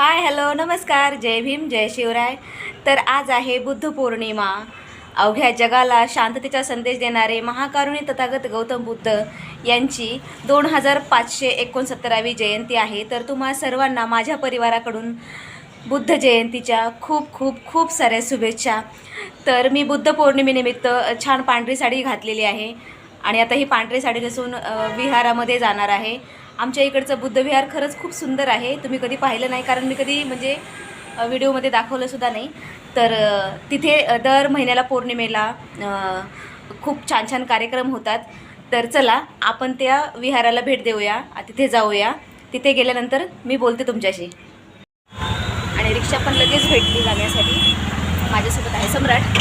Hi hello नमस्कार जय भीम जय शिवराय. तर आज आहे बुद्ध पौर्णिमा. अवघ्या जगाला शांततेचा संदेश देणारे महाकारुणी तथागत गौतम बुद्ध यांची दोन हजार पाचशे एकोणसत्तरावी जयंती आहे. तर तुम्हा सर्वांना माझ्या परिवाराकडून बुद्ध जयंतीच्या खूप खूप खूप साऱ्या शुभेच्छा. तर मी बुद्ध पौर्णिमेनिमित्त छान पांढरी साडी घातलेली आहे. आणि आता ही पांढरी साडी नसून विहारामध्ये जाणार आहे. आमच्या इकडचं बुद्ध विहार खरंच खूप सुंदर आहे. तुम्ही कधी पाहिलं नाही कारण मी कधी म्हणजे व्हिडिओमध्ये दाखवलंसुद्धा नाही. तर तिथे दर महिन्याला पौर्णिमेला खूप छान छान कार्यक्रम होतात. तर चला आपण त्या विहाराला भेट देऊया तिथे जाऊया. तिथे गेल्यानंतर मी बोलते तुमच्याशी. आणि रिक्षा पण लगेच भेटली जाण्यासाठी. माझ्यासोबत आहे सम्राट.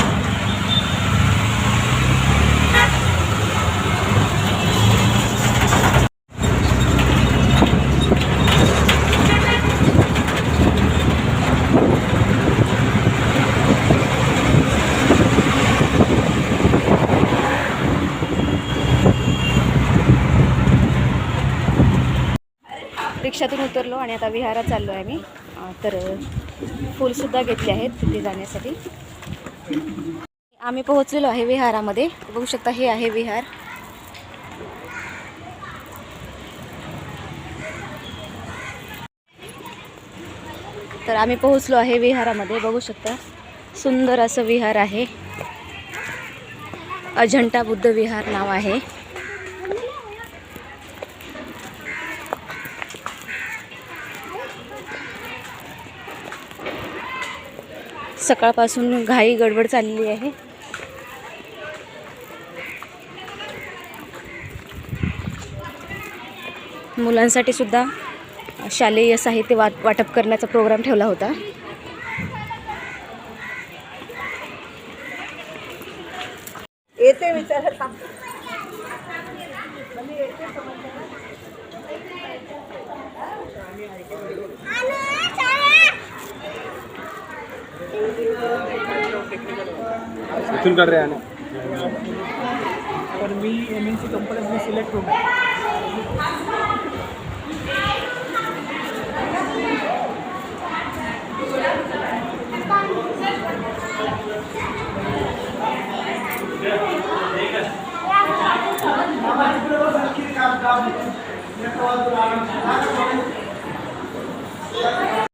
रिक्षातून उतरलो आणि आता विहारात चाललो आहे मी तर फुलसुद्धा घेतले आहेत तिथे जाण्यासाठी. आम्ही पोहोचलेलो आहे विहारामध्ये. बघू शकता हे आहे विहार. तर आम्ही पोहोचलो आहे विहारामध्ये. बघू शकता सुंदर असं विहार आहे. अजंठा बुद्ध विहार नाव आहे. सकाळपासून घाई गडबड चाललेली आहे. मुलांसाठी सुद्धा शालेय साहित्य वाट वाटप करण्याचा प्रोग्राम ठेवला होता. येते विचारत इथून काढ रे आणि. तर मी एम एन सी कंपनीत मी सिलेक्ट होतो तुझं नाव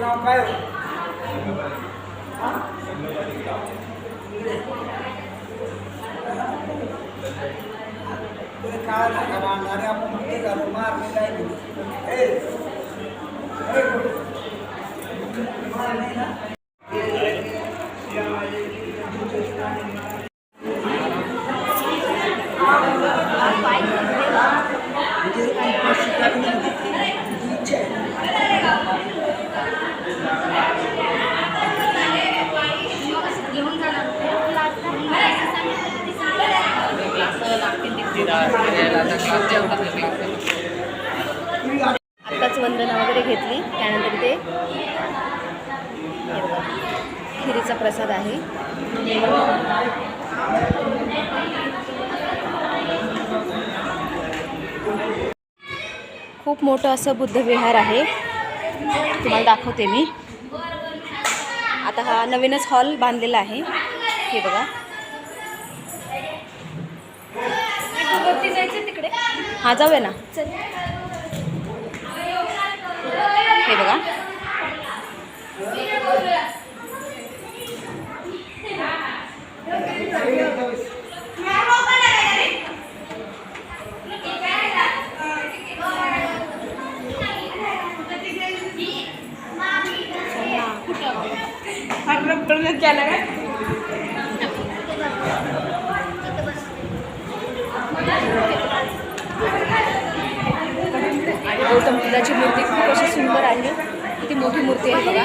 काय हो? ते काय नका बांधणारे आपण किती झालो मारले काय नाही. ए, ए, मार नाही ना? म्हणजे काही पैसे काढून तुझी इच्छा आहे. आत्ताच वंदना वगैरे घेतली त्यानंतर ते हे बघा, खिरीचा प्रसाद आहे. खूप मोठं असं बुद्धविहार आहे. तुम्हाला दाखवते मी. आता हा नवीनच हॉल बांधलेला आहे. हे बघा. तिकडे हा जाऊया ना. हे बघा. आणि गौतम बुद्धाची मूर्ती खूप अशी सुंदर आहे. किती मोठी मूर्ती आहे बघा.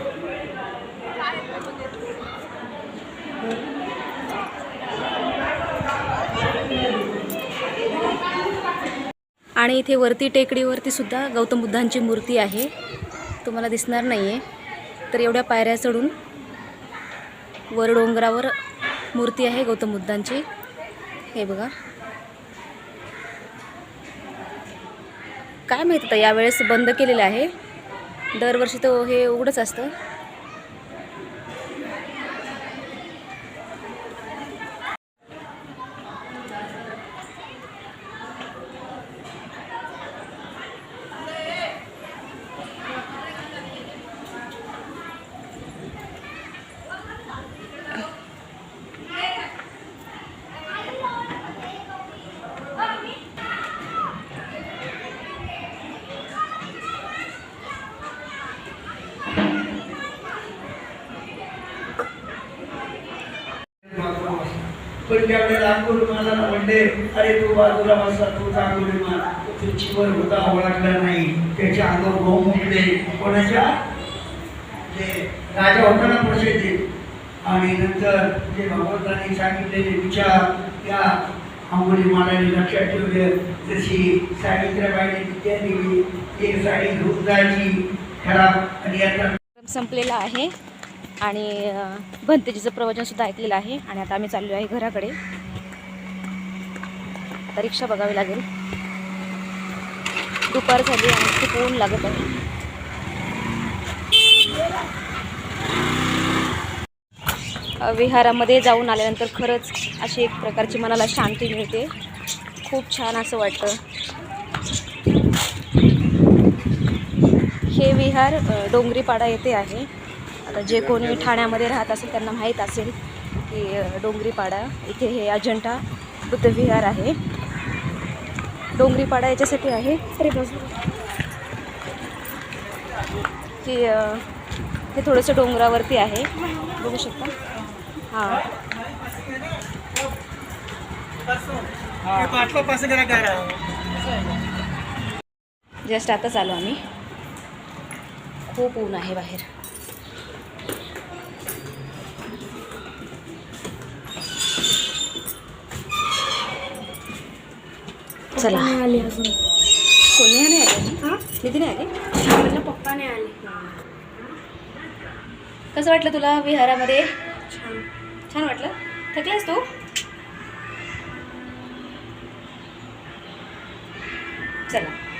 आणि इथे वरती टेकडीवरती सुद्धा गौतम बुद्धांची मूर्ती आहे. तुम्हाला दिसणार नाही आहे तर एवढ्या पायऱ्या चढून वर डोंगरावर मूर्ती आहे गौतम बुद्धांची. हे बघा. काय माहीत आता यावेळेस बंद केलेलं आहे. दरवर्षी तो हे उघडंच असतं. पण ज्या मला म्हणले अरे तू बाजूला बसला तू चांगली मान तो होता ओळखला नाही. त्याच्या अंगावर गहू मुकले कोणाच्या? ते राजा होता ना प्रसिद्धी. आणि नंतर जे भगवंतांनी सांगितलेले विचार त्या अंगुली मालाने लक्षात ठेवले. जशी सावित्रीबाईने विद्या दिली एक साडी धुवून जायची खराब आणि आता संपलेला आहे. आणि भंतेजीचं प्रवचनसुद्धा ऐकलेलं आहे आणि आता आम्ही चाललो आहे घराकडे. आता रिक्षा बघावी लागेल. दुपार झाली आणि खूप ऊन लागत आहे. विहारामध्ये जाऊन आल्यानंतर खरंच अशी एक प्रकारची मनाला शांती मिळते. खूप छान असं वाटतं. हे विहार डोंगरीपाडा येथे आहे. आता जे कोणी ठाण्यामध्ये राहत असेल त्यांना माहीत असेल की डोंगरीपाडा इथे हे अजंठा बुद्धविहार आहे. डोंगरीपाडा याच्यासाठी आहे. अरे की हे थोडंसं डोंगरावरती आहे. बघू शकता. हां. जस्ट आताच आलो आम्ही. खूप ऊन आहे बाहेर. चला. आले अजून? कोणी नाही आले निधी नाही आले? म्हटलं पप्पा नाही आले. कसं वाटलं तुला विहारामध्ये? छान. छान वाटलं? थकलास तू? चला.